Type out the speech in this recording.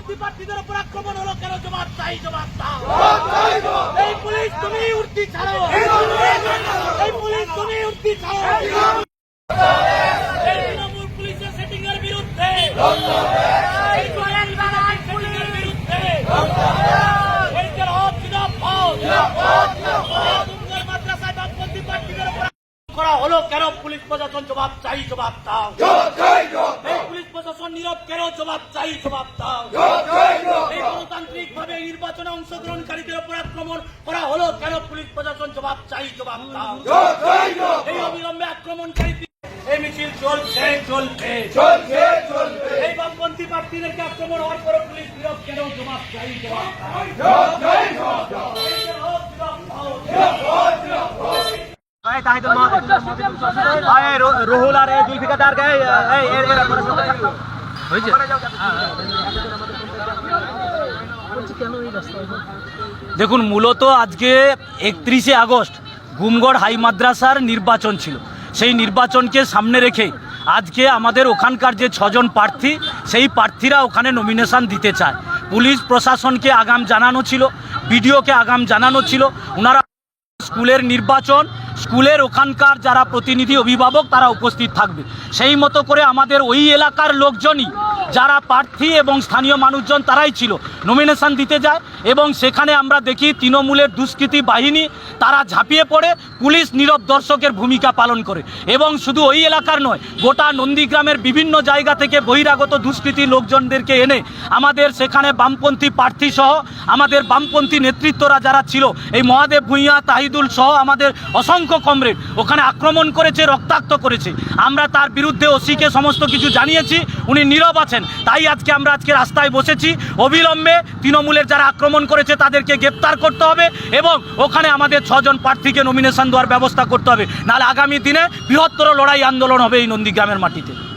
বামপন্থী প্রার্থীদের উপর আক্রমণ হলো কেন জবাব চাই জবাব দাও। এই পুলিশ তুমি উঠতি ছাড়ো। এই পুলিশ তুমি উঠতি ছাড়ো। তৃণমূল পুলিশের সেটিং এর বিরুদ্ধে। করা হলো কেন পুলিশ প্রশাসন জবাব চাই জবাব দাও। নীরব কেন জবাব চাই জবাব দাও এই গণতান্ত্রিক ভাবে নির্বাচনে অংশগ্রহণকারীদের উপর আক্রমণ করা হলো কেন পুলিশ প্রশাসন জবাব চাই জবাব দাও এই অবিলম্বে আক্রমণকারী এই মিছিল চলছে চলবে এই বামপন্থী প্রার্থীদেরকে আক্রমণ হওয়ার পরে পুলিশ নীরব কেন জবাব চাই জবাব দাও এই যে হোক জবাব দাও। এই তাহিদুল মাহমুদ ভাই এই রু- রুহুল আর এই জুলফিকার কে এই এই এই এরা করে সব হয়েছে? দেখুন মূলত আজকে একত্রিশে আগস্ট গুমগড় হাই মাদ্রাসার নির্বাচন ছিল। সেই নির্বাচনকে সামনে রেখে আজকে আমাদের ওখানকার যে ছজন প্রার্থী সেই প্রার্থীরা ওখানে নমিনেশন দিতে চায়। পুলিশ প্রশাসনকে আগাম জানানো ছিল বিডিওকে আগাম জানানো ছিল। ওনারা স্কুলের নির্বাচন, স্কুলের ওখানকার যারা প্রতিনিধি অভিভাবক তারা উপস্থিত থাকবে। সেই মতো করে আমাদের ওই এলাকার লোকজনই যারা প্রার্থী এবং স্থানীয় মানুষজন তারাই ছিল। নমিনেশন দিতে যায় এবং সেখানে আমরা দেখি তৃণমূলের দুষ্কৃতী বাহিনী, তারা ঝাঁপিয়ে পড়ে, পুলিশ নীরব দর্শকের ভূমিকা পালন করে। এবং শুধু ওই এলাকার নয়, গোটা নন্দীগ্রামের বিভিন্ন জায়গা থেকে বহিরাগত দুষ্কৃতী লোকজনদেরকে এনে আমাদের সেখানে বামপন্থী প্রার্থী সহ, আমাদের বামপন্থী নেতৃত্বরা যারা ছিল, এই মহাদেব ভূঁইয়া, তাহিদুল সহ আমাদের অসংখ্য কমরেড, ওখানে আক্রমণ করেছে, রক্তাক্ত করেছে। আমরা তার বিরুদ্ধে ওসিকে সমস্ত কিছু জানিয়েছি, উনি নীরব আছেন। তাই আজকে আমরা আজকে রাস্তায় বসেছি। অবিলম্বে তৃণমূলের যারা আক্রমণ করেছে, তাদেরকে গ্রেপ্তার করতে হবে এবং ওখানে আমাদের ছজন প্রার্থীকে নমিনেশন দেওয়ার ব্যবস্থা করতে হবে। নাহলে আগামী দিনে বৃহত্তর লড়াই আন্দোলন হবে এই নন্দীগ্রামের মাটিতে।